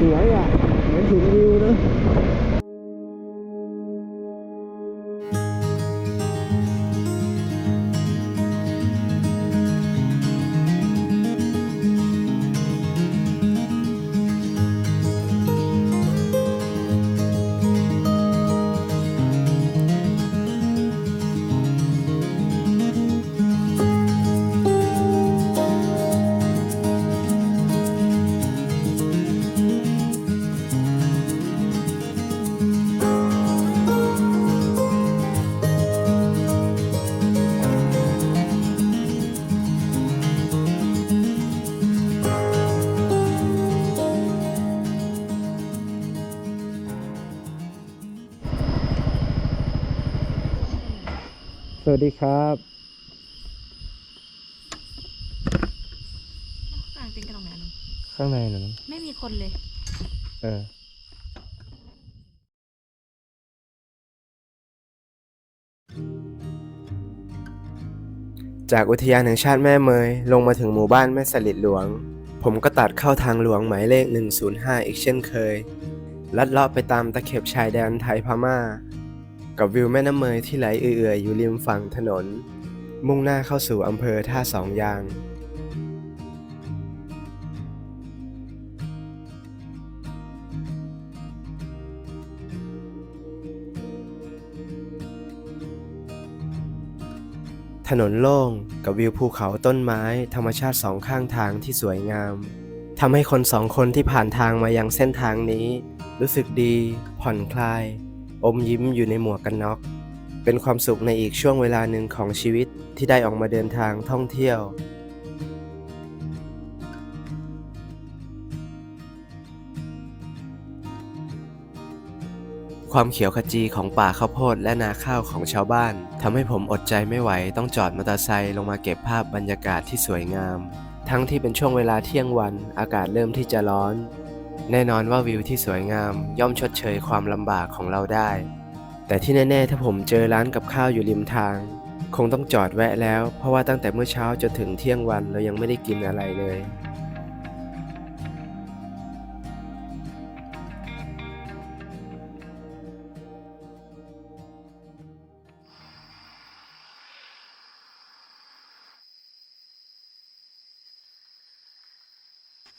สว วัสดีครับกลางเต็นท์กันตรงไหนอะข้างในนะไม่มีคนเลย เออจากอุทยานแห่งชาติแม่เมยลงมาถึงหมู่บ้านแม่สลิดหลวง ผมก็ตัดเข้าทางหลวงหมายเลข 105 อีกเช่นเคย ลัดเลาะไปตามตะเข็บชายแดนไทยพม่า กับวิวแม่น้ำเมยที่ไหลเอื่อยๆอยู่ริมฝั่งถนน มุ่งหน้าเข้าสู่อำเภอท่าสองยาง ถนนโล่งกับวิวภูเขาต้นไม้ ธรรมชาติสองข้างทางที่สวยงามทำให้คนสองคนที่ผ่านทางมายังเส้นทางนี้ รู้สึกดี ผ่อนคลาย อมยิ้มอยู่ในหมวกกันน็อก เป็นความสุขในอีกช่วงเวลาหนึ่งของชีวิตที่ได้ออกมาเดินทางท่องเที่ยว ความเขียวขจีของป่าข้าวโพดและนาข้าวของชาวบ้านทำให้ผมอดใจไม่ไหวต้องจอดมอเตอร์ไซค์ลงมาเก็บภาพบรรยากาศที่สวยงาม ทั้งที่เป็นช่วงเวลาเที่ยงวันอากาศเริ่มที่จะร้อน แน่นอนว่าวิวที่สวยงามย่อมชดเชยความลำบากของเราได้ แต่ที่แน่ๆถ้าผมเจอร้านกับข้าวอยู่ริมทาง คงต้องจอดแวะแล้ว เพราะว่าตั้งแต่เมื่อเช้าจนถึงเที่ยงวันเรายังไม่ได้กินอะไรเลย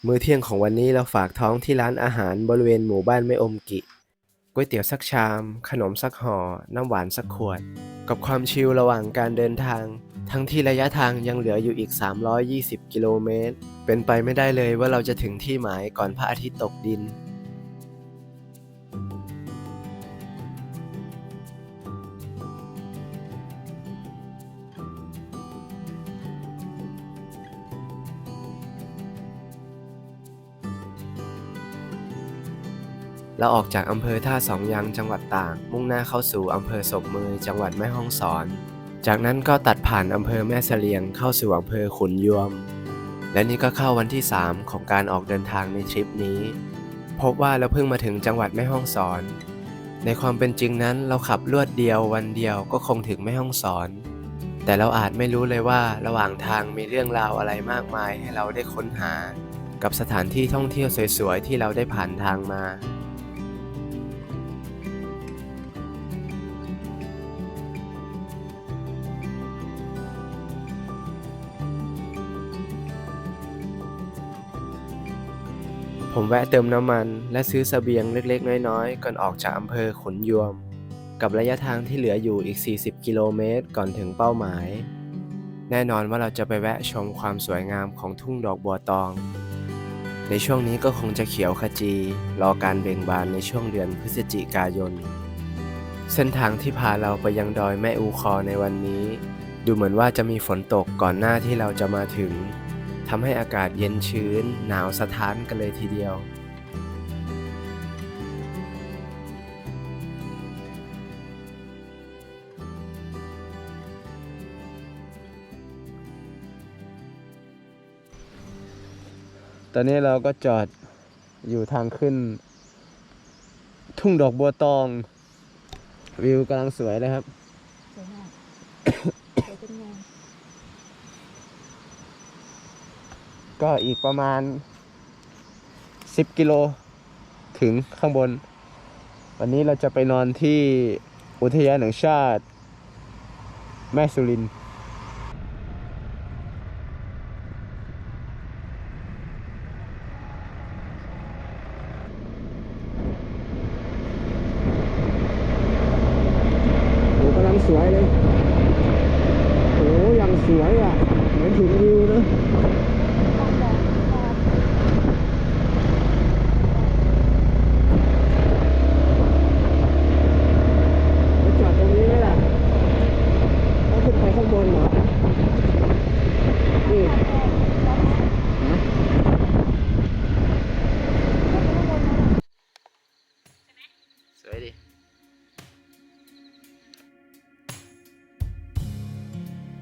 มื้อเที่ยงของวันนี้เราฝากท้องที่ร้านอาหารบริเวณหมู่บ้านไม่อมกิก๋วยเตี๋ยวสักชาม ขนมสักห่อ น้ำหวานสักขวด กับความชิลระหว่างการเดินทาง ทั้งที่ระยะทางยังเหลืออยู่อีก 320 กิโลเมตร เป็นไปไม่ได้เลยว่าเราจะถึงที่หมายก่อนพระอาทิตย์ตกดิน เราออกจากอำเภอท่าสองยางจังหวัดตาก มุ่งหน้าเข้าสู่อำเภอศพเมยจังหวัดแม่ฮ่องสอน จากนั้นก็ตัดผ่านอำเภอแม่เสลียงเข้าสู่อำเภอขุนยวม และนี่ก็เข้าวันที่ 3 ของการออกเดินทางในทริปนี้ พบว่าเราเพิ่งมาถึงจังหวัดแม่ฮ่องสอน ในความเป็นจริงนั้นเราขับลวดเดียววันเดียวก็คงถึงแม่ฮ่องสอน แต่เราอาจไม่รู้เลยว่าระหว่างทางมีเรื่องราวอะไรมากมายให้เราได้ค้นหา กับสถานที่ท่องเที่ยวสวยๆที่เราได้ผ่านทางมา ผมแวะเติมน้ำมันและซื้อเสบียงเล็กๆ น้อยๆ ก่อนออกจากอำเภอขนยวม กับระยะทางที่เหลืออยู่อีก 40 กิโลเมตรก่อนถึงเป้าหมาย แน่นอนว่าเราจะไปแวะชมความสวยงามของทุ่งดอกบัวตอง ในช่วงนี้ก็คงจะเขียวขจี รอการเบ่งบานในช่วงเดือนพฤศจิกายน เส้นทางที่พาเราไปยังดอยแม่อูคอในวันนี้ ดูเหมือนว่าจะมีฝนตกก่อนหน้าที่เราจะมาถึง ทำให้อากาศเย็นชื้น หนาวสะท้านกันเลยทีเดียว ตอนนี้เราก็จอดอยู่ทางขึ้น ทุ่งดอกบัวตอง วิวกำลังสวยเลยครับ สวยมากสวยเป็นไง ก็อีกประมาณ 10 กิโลถึงข้างบน วันนี้เราจะไปนอนที่อุทยานแห่งชาติ แม่สุรินทร์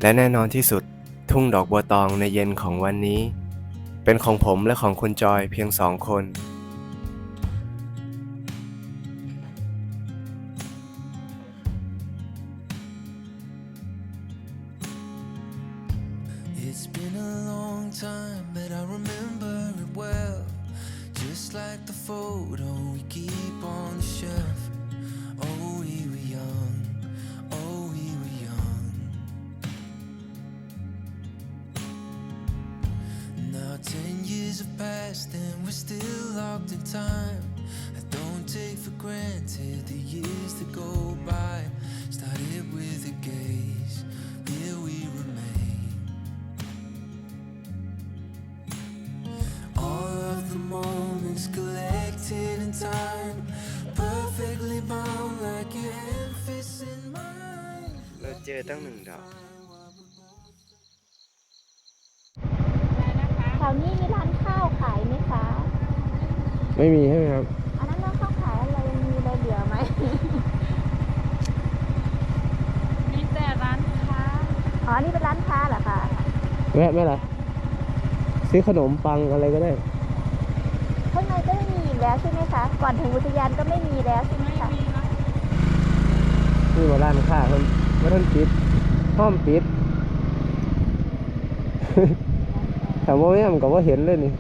และแน่นอนที่สุด ทุ่งดอกบัวตองในเย็นของวันนี้ เป็นของผมและของคุณจอยเพียงสองคน It's been a long time, but I remember it well. Just like the photo we keep on the shelf. locked in time. I don't take for granted the years that go by. Started with a gaze, here we remain. All of the moments collected in time, perfectly bound like your hand fits in mine. เราเจอตั้งหนึ่งดอก แถวนี้มีร้านข้าวขายไหมคะ ไม่มีใช่ไหมครับ อันนั้นร้านข้าวขายอะไรมีอะไรเหลือไหม มีแต่ร้านค้า อ๋อ นี่เป็นร้านค้าเหรอคะแวะไหมล่ะ ซื้อขนมปังอะไรก็ได้ ข้างในก็ไม่มีอีกแล้วใช่ไหมคะ ก่อนถึงอุทยานก็ไม่มีแล้วใช่ไหมคะนี่มาร้านค้าเพิ่นว่าท่านปิดห้อมปิดถามว่าแม่ผมก็ว่าเห็นเลยนี่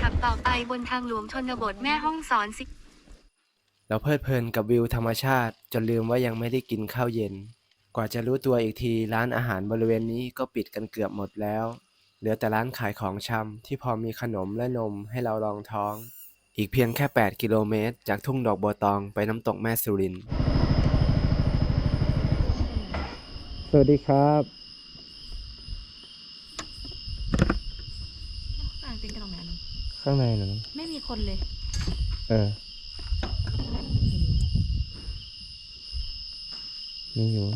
ขับ ต่อไปบนทางหลวงชนบทแม่ห้องสอนสิ เราเพลิดเพลินกับวิวธรรมชาติ จนลืมว่ายังไม่ได้กินข้าวเย็น กว่าจะรู้ตัวอีกทีร้านอาหารบริเวณนี้ก็ปิดกันเกือบหมดแล้ว เหลือแต่ร้านขายของชำที่พอมีขนมและนมให้เราลองท้อง อีกเพียงแค่ 8 กิโลเมตร จากทุ่งดอกบัวตองไปน้ำตกแม่สุรินทร์สวัสดีครับ อ่านเป็นกันตรงไหน ข้างในนะไม่มีคนเลย เออ มีอยู่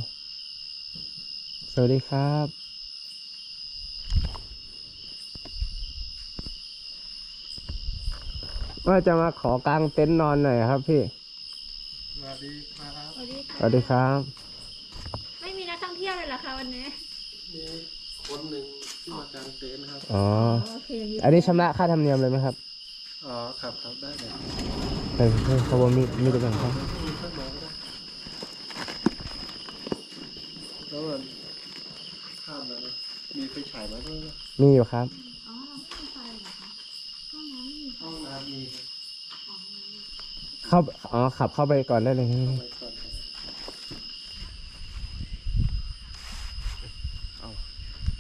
สวัสดีครับ ว่าจะมาขอกางเต็นท์นอนหน่อยครับพี่ สวัสดีสวัสดีครับ ไม่มีนักท่องเที่ยวเลยเหรอคะวันนี้ มีคนหนึ่งที่มากางเต็นท์ครับ อ๋อ โอเคอยู่อันนี้ชำระค่าธรรมเนียมเลยไหมครับอ๋อครับครับได้เลยเออเออเขาบอกมีมีตัวแบ่งครับมีข้างนอกก็ได้แล้วมันข้ามแล้วนะมีไฟฉายไหมด้วยนะมีอยู่ครับ อ๋อห้องไฟเหรอคะห้องน้ำมีห้องน้ำมีครับเข้า อ๋อ ขับเข้าไปก่อนได้เลยไปก่อน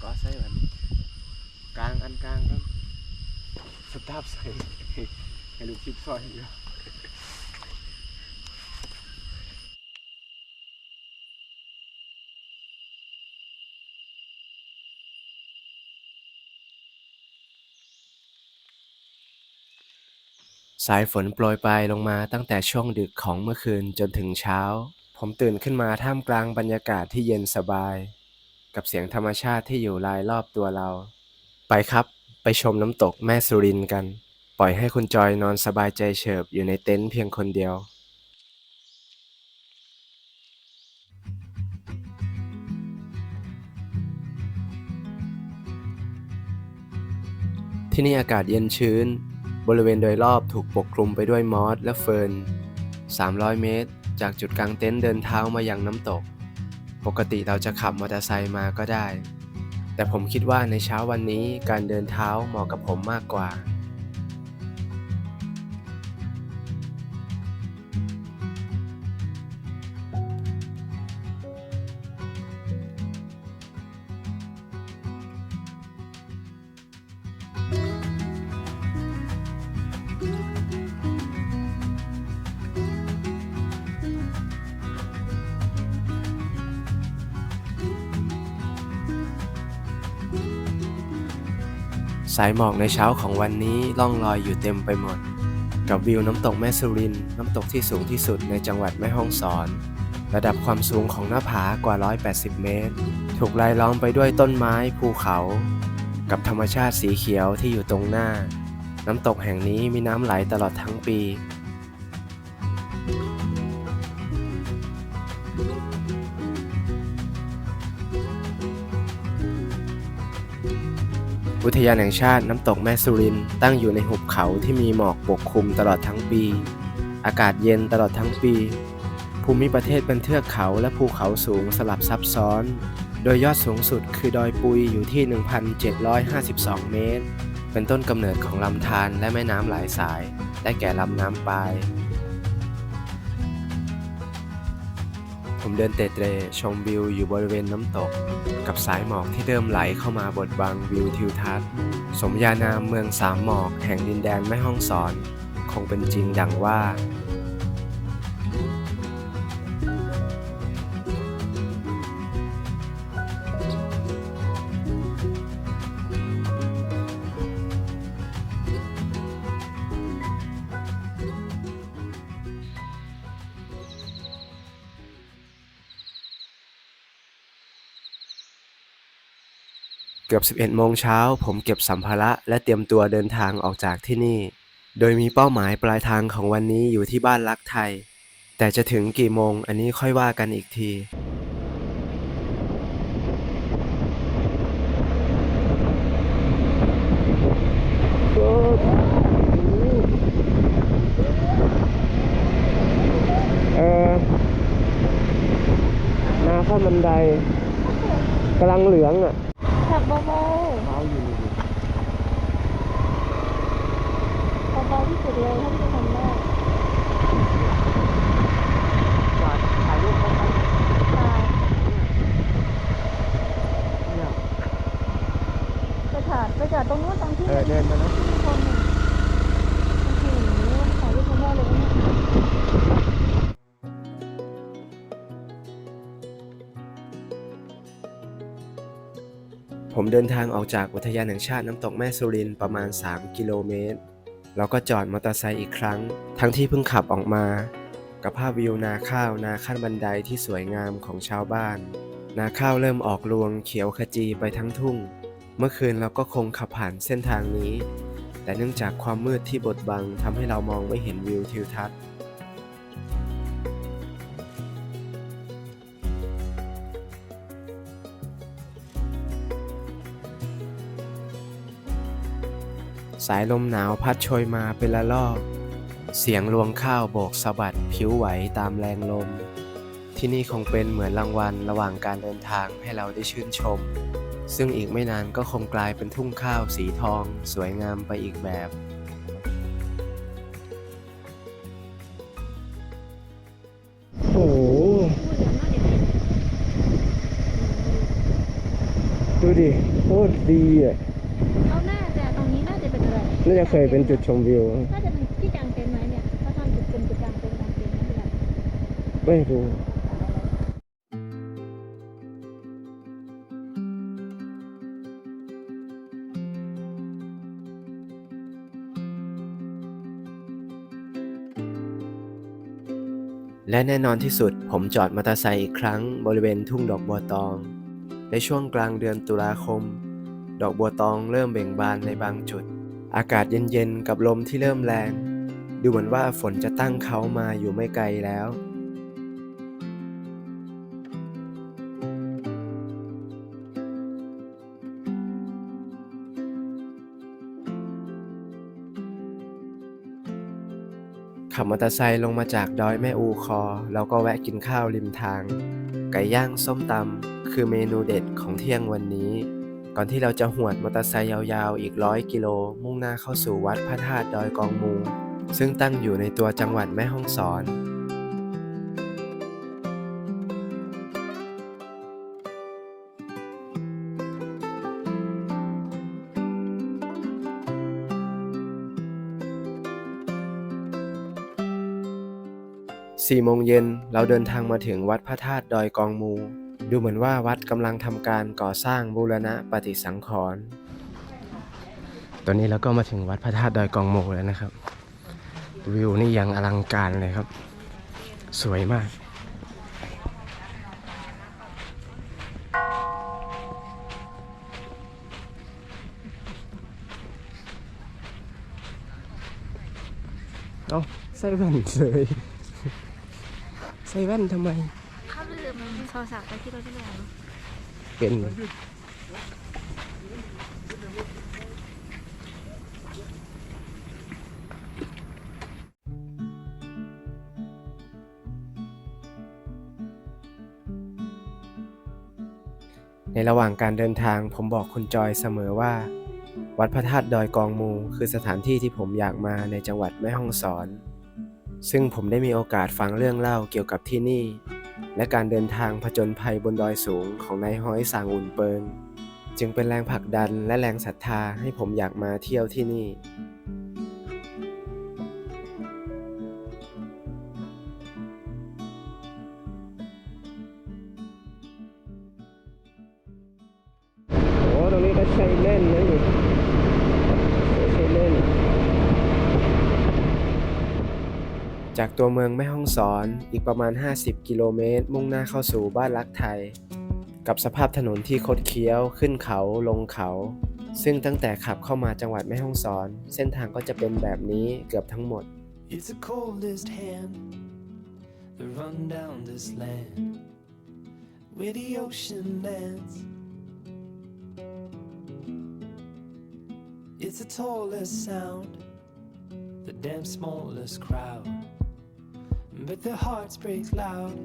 ก็ใส่อันกลางอันกลางครับสตาร์ทใส่ ใส่สายฝนโปรยปลายลงมาตั้งแต่ช่วงดึกของเมื่อคืนจนถึงเช้า ผมตื่นขึ้นมาท่ามกลางบรรยากาศที่เย็นสบาย กับเสียงธรรมชาติที่อยู่รายรอบตัวเรา ไปครับ ไปชมน้ำตกแม่สุรินกัน ปล่อยให้คุณจอยนอนสบายใจเฉิบอยู่ในเต็นท์เพียงคนเดียวที่นี่อากาศเย็นชื้น บริเวณโดยรอบถูกปกคลุมไปด้วยมอสและเฟิร์น 300 เมตร จากจุดกลางเต็นท์เดินเท้ามายังน้ำตก ปกติเราจะขับมอเตอร์ไซค์มาก็ได้แแต่ผมคิดว่าในเช้าวันนี้การเดินเท้าเหมาะกับผมมากกว่าายหมอกในเช้าของวันนี้ล่องลอยอยู่เต็มไปหมด กับวิวน้ำตกแม่สุริน น้ำตกที่สูงที่สุดในจังหวัดแม่ฮ่องสอน ระดับความสูงของหน้าผากว่า 180 เมตร ถูกรายล้อมไปด้วยต้นไม้ภูเขา กับธรรมชาติสีเขียวที่อยู่ตรงหน้า น้ำตกแห่งนี้มีน้ำไหลตลอดทั้งปี อุทยานแห่งชาติน้ำตกแม่สุรินตั้งอยู่ในหุบเขาที่มีหมอกปกคลุมตลอดทั้งปี อากาศเย็นตลอดทั้งปี ภูมิประเทศเป็นเทือกเขาและภูเขาสูงสลับซับซ้อน โดยยอดสูงสุดคือดอยปุยอยู่ที่ 1,752 เมตร เป็นต้นกำเนิดของลำธารและแม่น้ำหลายสาย ได้แก่ลำน้ำปาย ผมเดินเตะเตร่ชมวิวอยู่บริเวณน้ำตก กับสายหมอกที่เริ่มไหลเข้ามาบดบังวิวทิวทัศน์ สมญานามเมืองสามหมอกแห่งดินแดนแม่ฮ่องสอน คงเป็นจริงดังว่า เกือบ 11 โมงเช้า ผมเก็บสัมภาระและเตรียมตัวเดินทางออกจากที่นี่ โดยมีเป้าหมายปลายทางของวันนี้อยู่ที่บ้านรักไทย แต่จะถึงกี่โมงอันนี้ค่อยว่ากันอีกทีเออนาข้าบันไดกำลังเหลืองอะ ผมเดินทางออกจากอุทยานแห่งชาติน้ำตกแม่สุรินประมาณ 3 กิโลเมตร แล้วก็จอดมอเตอร์ไซค์อีกครั้ง ทั้งที่เพิ่งขับออกมา กับภาพวิวนาข้าวนาขั้นบันไดที่สวยงามของชาวบ้าน นาข้าวเริ่มออกรวงเขียวขจีไปทั้งทุ่ง เมื่อคืนเราก็คงขับผ่านเส้นทางนี้ แต่เนื่องจากความมืดที่บดบังทำให้เรามองไม่เห็นวิวทิวทัศน์ สายลมหนาวพัดโชยมาเป็นละลอก เสียงรวงข้าวโบกสะบัดผิวไหวตามแรงลม ที่นี่คงเป็นเหมือนรางวัลระหว่างการเดินทางให้เราได้ชื่นชม ซึ่งอีกไม่นานก็คงกลายเป็นทุ่งข้าวสีทอง สวยงามไปอีกแบบโอ้โหดูดิโคตรดีอะ นอะไรน่าจะเคยเป็นจุดชมวิว น่าจะเป็นที่กางเต็นท์ไหมเนี่ยเขาทำจุดเป็นจุดกางเต็นท์กางเต็นท์ไม่เป็นไรไม่รู้และแน่นอนที่สุดผมจอดมอเตอร์ไซค์อีกครั้งบริเวณทุ่งดอกบัวตอง ในช่วงกลางเดือนตุลาคม ดอกบัวตองเริ่มเบ่งบานในบางจุด อากาศเย็นๆ กับลมที่เริ่มแรง ดูเหมือนว่าฝนจะตั้งเขามาอยู่ไม่ไกลแล้ว ขับมอเตอร์ไซค์ลงมาจากดอยแม่อูคอ แล้วก็แวะกินข้าวริมทาง ไก่ย่างส้มตำคือเมนูเด็ดของเที่ยงวันนี้ ก่อนที่เราจะหวดมอเตอร์ไซค์ยาวๆ อีกร้อยกิโล มุ่งหน้าเข้าสู่วัดพระธาตุดอยกองมู ซึ่งตั้งอยู่ในตัวจังหวัดแม่ฮ่องสอน สี่โมงเย็นเราเดินทางมาถึงวัดพระธาตุดอยกองมู ดูเหมือนว่าวัดกำลังทำการก่อสร้างบูรณะปฏิสังขรณ์ตอนนี้เราก็มาถึงวัดพระธาตุดอยกองโมแล้วนะครับ วิวนี่ยังอลังการเลยครับ สวยมาก เอ้าใส่แว่นเลยใส่แว่นทำไม โทรศัพท์ไปที่รถที่แล้วเป็นในระหว่างการเดินทางผมบอกคุณจอยเสมอว่า วัดพระธาตุดอยกองมู คือสถานที่ที่ผมอยากมาในจังหวัดแม่ฮ่องสอน ซึ่งผมได้มีโอกาสฟังเรื่องเล่าเกี่ยวกับที่นี่ และการเดินทางผจญภัยบนดอยสูงของนายฮ้อยสางอุ่นเปิง จึงเป็นแรงผลักดันและแรงศรัทธาให้ผมอยากมาเที่ยวที่นี่โอ้ตรงนี้ก็ใช้เล่นนะอยู่ใช้เล่น จากตัวเมืองแม่ฮ่องสอนอีกประมาณ 50 กิโลเมตร มุ่งหน้าเข้าสู่บ้านรักไทย กับสภาพถนนที่คดเคี้ยวขึ้นเขาลงเขา ซึ่งตั้งแต่ขับเข้ามาจังหวัดแม่ฮ่องสอน เส้นทางก็จะเป็นแบบนี้เกือบทั้งหมด It's the coldest hand that run down this land where the ocean lands. It's the tallest sound, the damn smallest crowd, but their hearts break loud.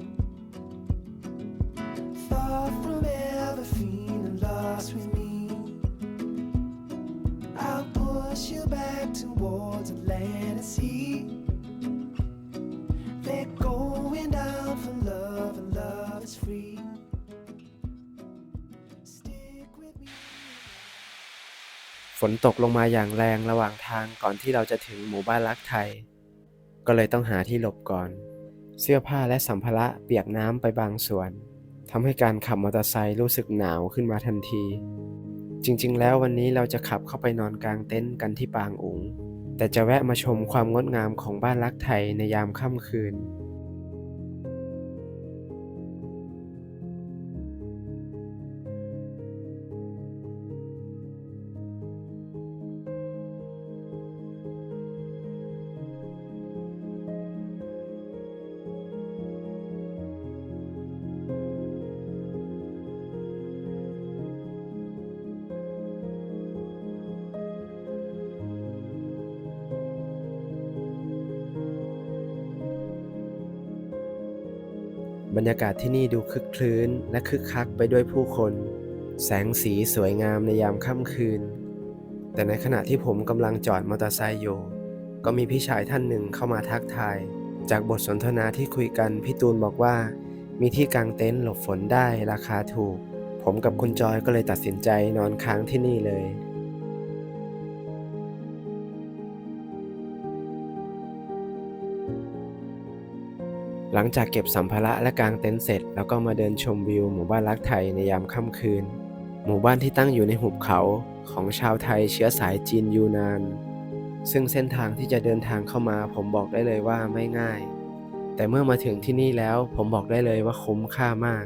Far from ever feeling lost with me. I'll push you back towards land and sea. They're going down for love, and love is free. ฝนตกลงมาอย่างแรงระหว่างทางก่อนที่เราจะถึงหมู่บ้านรักไทย ก็เลยต้องหาที่หลบก่อน เสื้อผ้าและสัมภาระเปียกน้ำไปบางส่วนทำให้การขับมอเตอร์ไซค์รู้สึกหนาวขึ้นมาทันที จริงๆ แล้ววันนี้เราจะขับเข้าไปนอนกลางเต็นท์กันที่ปางอุ๋งแต่จะแวะมาชมความงดงามของบ้านรักไทยในยามค่ำคืน บรรยากาศที่นี่ดูคึกคลื้นและคึกคักไปด้วยผู้คน แสงสีสวยงามในยามค่ำคืน แต่ในขณะที่ผมกำลังจอดมอเตอร์ไซค์อยู่ ก็มีพี่ชายท่านหนึ่งเข้ามาทักทาย จากบทสนทนาที่คุยกันพี่ตูนบอกว่า มีที่กางเต็นท์หลบฝนได้ราคาถูก ผมกับคุณจอยก็เลยตัดสินใจนอนค้างที่นี่เลย หลังจากเก็บสัมภาระและกางเต็นท์เสร็จ แล้วก็มาเดินชมวิวหมู่บ้านรักไทยในยามค่ำคืน หมู่บ้านที่ตั้งอยู่ในหุบเขาของชาวไทยเชื้อสายจีนยูนาน ซึ่งเส้นทางที่จะเดินทางเข้ามาผมบอกได้เลยว่าไม่ง่าย แต่เมื่อมาถึงที่นี่แล้วผมบอกได้เลยว่าคุ้มค่ามาก